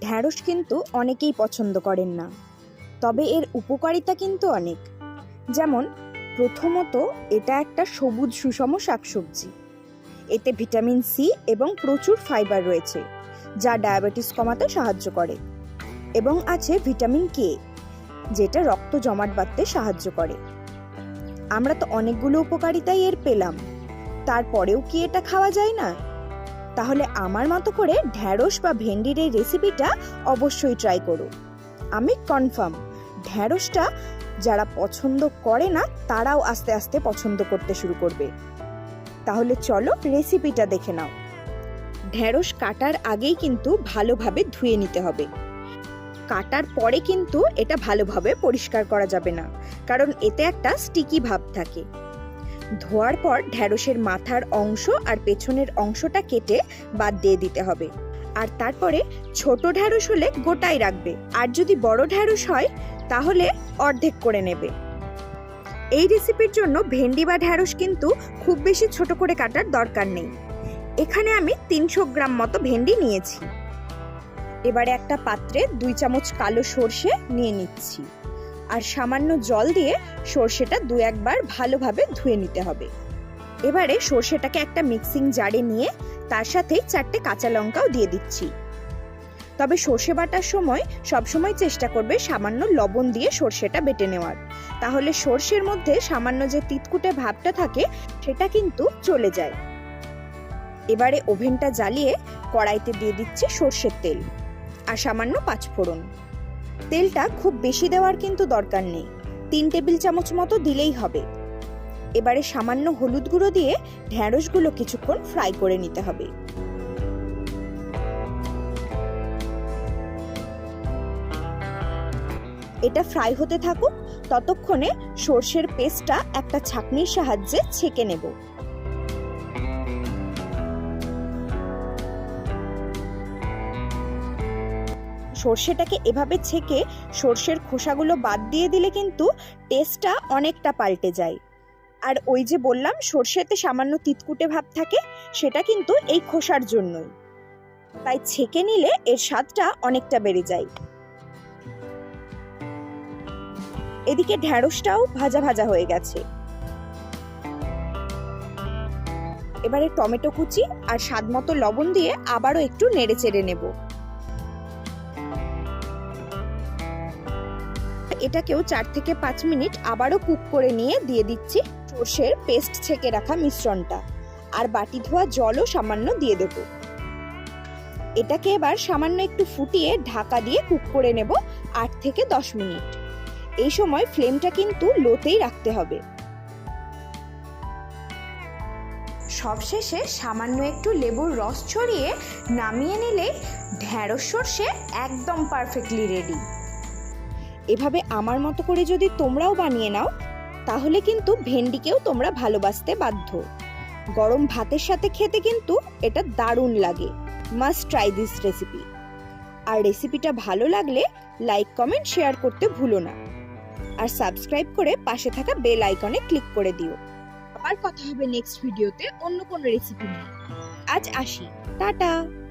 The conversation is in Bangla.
ঢ্যাঁড়স কিন্তু অনেকেই পছন্দ করেন না। তবে এর উপকারিতা কিন্তু অনেক। যেমন, প্রথমত এটা একটা সবুজ সুষম শাকসবজি। এতে ভিটামিন সি এবং প্রচুর ফাইবার রয়েছে, যা ডায়াবেটিস কমাতে সাহায্য করে এবং আছে ভিটামিন কে যেটা রক্ত জমাট বাঁধতে সাহায্য করে। আমরা তো অনেকগুলো উপকারিতাই এর পেলাম। তারপরেও কি এটা খাওয়া যায় না? তাহলে আমার মতো করে ঢ্যাঁড়স বা ভেন্ডির এই রেসিপিটা অবশ্যই ট্রাই করো। আমি কনফার্ম ঢ্যাঁড়সটা যারা পছন্দ করে না, তারাও আস্তে আস্তে পছন্দ করতে শুরু করবে। তাহলে চলো রেসিপিটা দেখে নাও। ঢ্যাঁড়স কাটার আগেই কিন্তু ভালোভাবে ধুয়ে নিতে হবে। কাটার পরে কিন্তু এটা ভালোভাবে পরিষ্কার করা যাবে না, কারণ এতে একটা স্টিকি ভাব থাকে। ধোয়ার পর ঢ্যাঁড়সের মাথার অংশ আর পেছনের অংশটা কেটে বাদ দিয়ে দিতে হবে। আর তারপরে ছোট ঢ্যাঁড়স হলে গোটাই রাখবে। আর যদি বড় ঢ্যাঁড়স হয়, তাহলে অর্ধেক করে নেবে। এই রেসিপির জন্য ভেন্ডি বা ঢ্যাঁড়স কিন্তু খুব বেশি ছোট করে কাটার দরকার নেই। এখানে আমি তিনশো গ্রাম মতো ভেন্ডি নিয়েছি। এবারে একটা পাত্রে দুই চামচ কালো সর্ষে নিয়ে নিচ্ছি। আর সামান্য জল দিয়ে সর্ষেটা দু একবার ভালোভাবে ধুয়ে নিতে হবে। এবারে সর্ষেটাকে একটা মিক্সিং জারে নিয়ে তার সাথেই চারটে কাঁচা লঙ্কাও দিয়ে দিচ্ছি। তবে সর্ষে বাটার সময় সবসময় চেষ্টা করবে সামান্য লবণ দিয়ে সর্ষেটা বেটে নেওয়ার। তাহলে সর্ষের মধ্যে সামান্য যে তিতকুটে ভাবটা থাকে, সেটা কিন্তু চলে যায়। এবারে ওভেনটা জ্বালিয়ে কড়াইতে দিয়ে দিচ্ছি সর্ষের তেল। আর সামান্য পাঁচফোড়ন। তেলটা খুব বেশি দেওয়ার কিন্তু দরকার নেই। তিন টেবিল চামচ মতো দিলেই হবে। এবারে সামান্য হলুদ গুঁড়ো দিয়ে ঢ্যাঁড়সগুলো কিছুক্ষণ ফ্রাই করে নিতে হবে। এটা ফ্রাই হতে থাকুক, ততক্ষণে সর্ষের পেস্টটা একটা ছাঁকনির সাহায্যে ছেঁকে নেব। সর্ষেটাকে এভাবে ছেঁকে সর্ষের খোসাগুলো বাদ দিয়ে দিলে কিন্তু টেস্টটা অনেকটা পাল্টে যায়। আর ওই যে বললাম, সর্ষেতে সামান্য তিতকুটে ভাব থাকে, সেটা কিন্তু এই খোসার জন্যই। তাই ছেঁকে নিলে এর স্বাদটা অনেকটা বেড়ে যায়। এদিকে ঢ্যাঁড়সটাও ভাজা ভাজা হয়ে গেছে। এবারে টমেটো কুচি আর স্বাদ মতো লবণ দিয়ে আবারও একটু নেড়ে চেড়ে নেব। এটাকেও চার থেকে পাঁচ মিনিট আবারও কুক করে নিয়ে দিয়ে দিচ্ছি। সর্ষের পেস্ট ছেঁকে রাখা মিশ্রণটা। আর বাটি ধোয়া জলও সামান্য দিয়ে দেব। এটাকে এবার সামান্য একটু ফুটিয়ে ঢাকা দিয়ে কুক করে নেব আট থেকে দশ মিনিট। এই সময় ফ্লেমটা কিন্তু লোতেই রাখতে হবে। সবশেষে সামান্য একটু লেবুর রস ছড়িয়ে নামিয়ে নিলে ঢ্যাঁড়স সর্ষে একদম পারফেক্টলি রেডি এভাবে আমার মতো করে যদি তোমরাও বানিয়ে নাও, তাহলে কিন্তু ভেন্ডিকেও তোমরা ভালোবাসতে বাধ্য। গরম ভাতের সাথে খেতে কিন্তু এটা দারুণ লাগে। মাস্ট ট্রাই দিস রেসিপি আর রেসিপিটা ভালো লাগলে লাইক কমেন্ট শেয়ার করতে ভুলো না। আর সাবস্ক্রাইব করে পাশে থাকা বেল আইকনে ক্লিক করে দিও। আবার কথা হবে নেক্সট ভিডিওতে অন্য কোনো রেসিপি নিয়ে। আজ আসি। টাটা!